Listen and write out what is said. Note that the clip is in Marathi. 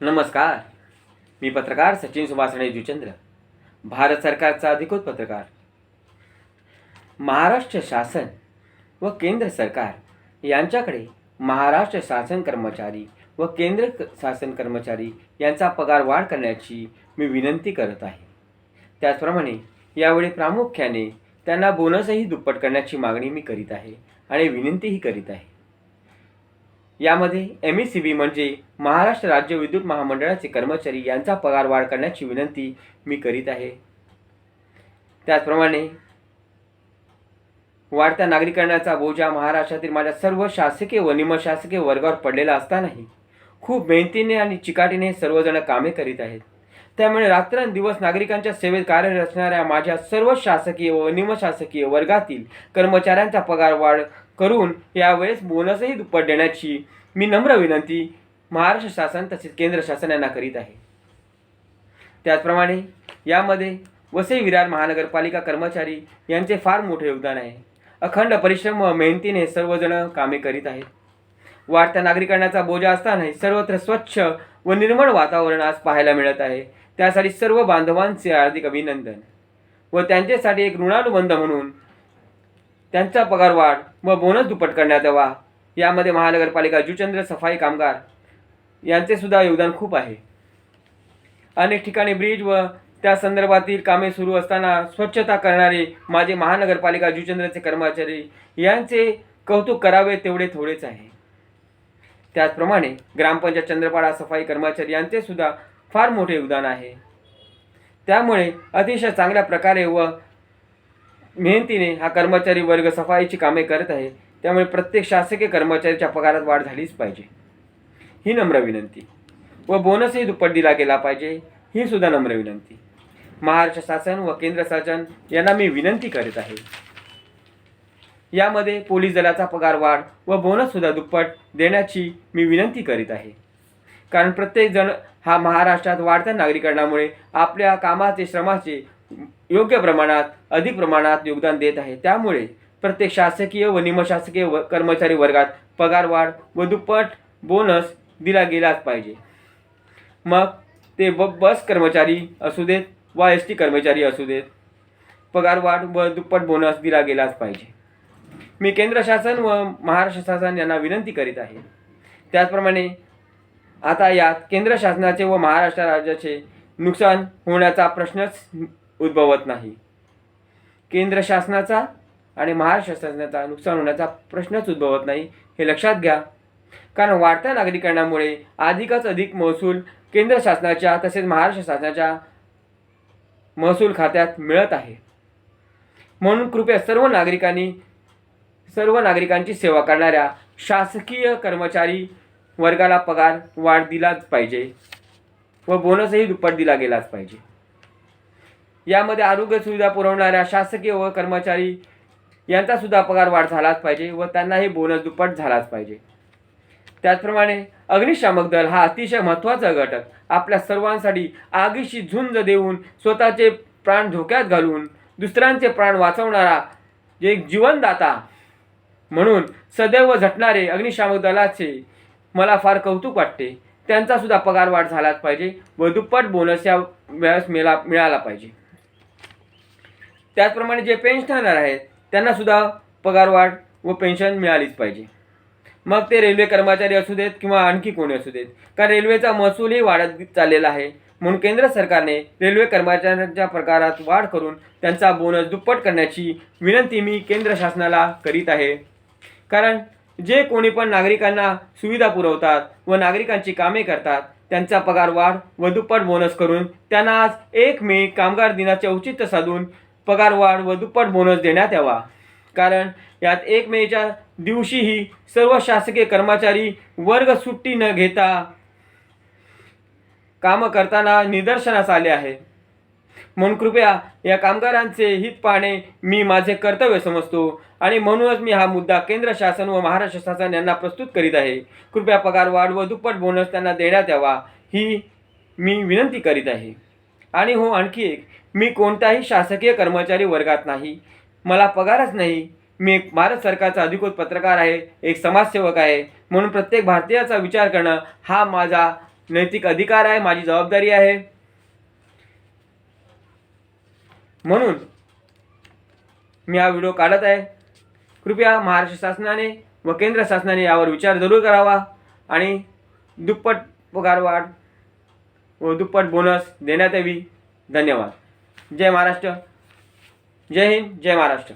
नमस्कार. मी पत्रकार सचिन सुभाषणे जुचंद्र भारत सरकारचा अधिकृत पत्रकार. महाराष्ट्र शासन व केंद्र सरकार यांच्याकडे महाराष्ट्र शासन कर्मचारी व केंद्र शासन कर्मचारी यांचा पगार वाढ करण्याची मी विनंती करत आहे. त्याचप्रमाणे यावेळी प्रामुख्याने त्यांना बोनसही दुप्पट करण्याची मागणी मी करीत आहे आणि विनंतीही करीत आहे. यामध्ये एम सी बी म्हणजे महाराष्ट्र राज्य विद्युत महामंडळाचे कर्मचारी यांचा पगार वाढ करण्याची विनंती मी करीत आहे. त्याचप्रमाणे वाढत्या नागरिकांचा बोजा महाराष्ट्रातील माझ्या सर्व शासकीय व निमशासकीय वर्गावर पडलेला असतानाही खूप मेहनतीने आणि चिकाटीने सर्वजण कामे करीत आहेत. त्यामुळे रात्रंदिवस नागरिकांच्या सेवेत कार्यरत असणाऱ्या माझ्या सर्व शासकीय व निमशासकीय वर्गातील कर्मचाऱ्यांचा पगार वाढ करून यावेळेस बोनसही दुप्पट देण्याची मी नम्र विनंती महाराष्ट्र शासन तसेच केंद्र शासन यांना करीत आहे. त्याचप्रमाणे यामध्ये वसई विरार महानगरपालिका कर्मचारी यांचे फार मोठे योगदान आहे. अखंड परिश्रम व मेहनतीने सर्वजण कामे करीत आहेत. वाढत्या नागरिकांचा बोजा असतानाही सर्वत्र स्वच्छ व निर्मळ वातावरण आज पाहायला मिळत आहे. त्यासाठी सर्व बांधवांचे हार्दिक अभिनंदन व त्यांच्यासाठी एक ऋणानुबंध म्हणून त्यांचा पगार वाढ व बोनस दुप्पट करण्यात यावा. यामध्ये महानगरपालिका जुचंद्र सफाई कामगार यांचे सुद्धा योगदान खूप आहे. अनेक ठिकाणी ब्रिज व त्या संदर्भातील कामे सुरू असताना स्वच्छता करणारे माझे महानगरपालिका जुचंद्रचे कर्मचारी यांचे कौतुक करावे तेवढे थोडेच आहे. त्याचप्रमाणे ग्रामपंचायत चंद्रपाडा सफाई कर्मचारी यांचे सुद्धा फार मोठे योगदान आहे. त्यामुळे अतिशय चांगल्या प्रकारे व मेहनतीने हा कर्मचारी वर्ग सफाईची कामे करत आहे त्यामुळे प्रत्येक शासकीय कर्मचाऱ्याच्या पगारात वाढ झालीच पाहिजे. ही नम्र विनंती. व बोनसही दुप्पट दिला गेला पाहिजे ही सुद्धा नम्र विनंती. महाराष्ट्र शासन व केंद्र शासन यांना मी विनंती करीत आहे. यामध्ये पोलीस दलाचा पगार वाढ व बोनससुद्धा दुप्पट देण्याची मी विनंती करीत आहे. कारण प्रत्येकजण हा महाराष्ट्रात वाढत्या नागरिकांमुळे आपल्या कामाचे श्रमाचे योग्य प्रमाणात अधिक प्रमाणात योगदान देत आहे. त्यामुळे प्रत्येक शासकीय व निमशासकीय व कर्मचारी वर्गात पगार वाढ व दुप्पट बोनस दिला गेलाच पाहिजे. मग ते ब बस कर्मचारी असू देत वा एस टी कर्मचारी असू देत पगार वाढ व दुप्पट बोनस दिला गेलाच पाहिजे. मी केंद्र शासन व महाराष्ट्र शासन यांना विनंती करीत आहे. त्याचप्रमाणे आता यात केंद्र शासनाचे व महाराष्ट्र राज्याचे नुकसान होण्याचा प्रश्नच उद्भवत नाही. केंद्र शासनाचा आणि महाराष्ट्र शासनाचा नुकसान होण्याचा प्रश्नच उद्भवत नाही हे लक्षात घ्या. कारण वाढत्या नागरिकांमुळे अधिकच अधिक महसूल केंद्र शासनाच्या तसेच महाराष्ट्र शासनाच्या महसूल खात्यात मिळत आहे. म्हणून कृपया सर्व नागरिकांनी सर्व नागरिकांची सेवा करणाऱ्या शासकीय कर्मचारी वर्गाला पगार वाढ दिलाच पाहिजे व बोनसही दुप्पट दिला गेलाच पाहिजे. यामध्ये आरोग्य सुविधा पुरवणाऱ्या शासकीय व कर्मचारी यांचा सुद्धा पगार वाढ झालाच पाहिजे व त्यांनाही बोनस दुप्पट झालाच पाहिजे. त्याचप्रमाणे अग्निशामक दल हा अतिशय महत्त्वाचा घटक. आपल्या सर्वांसाठी आगीशी झुंज देऊन स्वतःचे प्राण धोक्यात घालून दुसऱ्यांचे प्राण वाचवणारा जे एक जीवनदाता म्हणून सदैव झटणारे अग्निशामक दलाचे मला फार कौतुक वाटते. त्यांचासुद्धा पगार वाढ झालाच पाहिजे व दुप्पट बोनस या वेळेस मिळा मिळाला पाहिजे. त्याचप्रमाणे जे पेन्शनर आहेत त्यांना सुद्धा पगार वाढ व पेन्शन मिळालीच पाहिजे. मग ते रेल्वे कर्मचारी असू देत किंवा आणखी कोणी असू देत कारण रेल्वेचा महसूलही वाढत चाललेला आहे. म्हणून केंद्र सरकारने रेल्वे कर्मचाऱ्यांच्या प्रकारात वाढ करून त्यांचा बोनस दुप्पट करण्याची विनंती मी केंद्र शासनाला करीत आहे. कारण जे कोणी पण नागरिकांना सुविधा पुरवतात व नागरिकांची कामे करतात त्यांचा पगार वाढ व दुप्पट बोनस करून त्यांना आज एक मे कामगार दिनाचे औचित्य साधून पगार वाढ व दुप्पट बोनस देण्यात यावा. कारण यात एक मेच्या दिवशीही सर्व शासकीय कर्मचारी वर्ग सुट्टी न घेता कामं करताना निदर्शनास आले आहे. म्हणून कृपया या कामगारांचे हित पाहणे मी माझे कर्तव्य समजतो आणि म्हणूनच मी हा मुद्दा केंद्र शासन व महाराष्ट्र शासन यांना प्रस्तुत करीत आहे. कृपया पगार वाढ व दुप्पट बोनस त्यांना देण्यात यावा ही मी विनंती करीत आहे. आणि हो आणखी एक. मी कोणत्याही शासकीय कर्मचारी वर्गात नाही. मला पगारच नाही. मी एक भारत सरकारचा अधिकृत पत्रकार आहे एक समाजसेवक आहे. म्हणून प्रत्येक भारतीयाचा विचार करणं हा माझा नैतिक अधिकार आहे माझी जबाबदारी आहे. म्हणून मी हा व्हिडिओ काढत आहे. कृपया महाराष्ट्र शासनाने व केंद्र शासनाने यावर विचार जरूर करावा. आणि दुप्पट पगारवाढ दुप्पट बोनस देण्यात यावी. धन्यवाद. जय महाराष्ट्र. जय हिंद. जय महाराष्ट्र.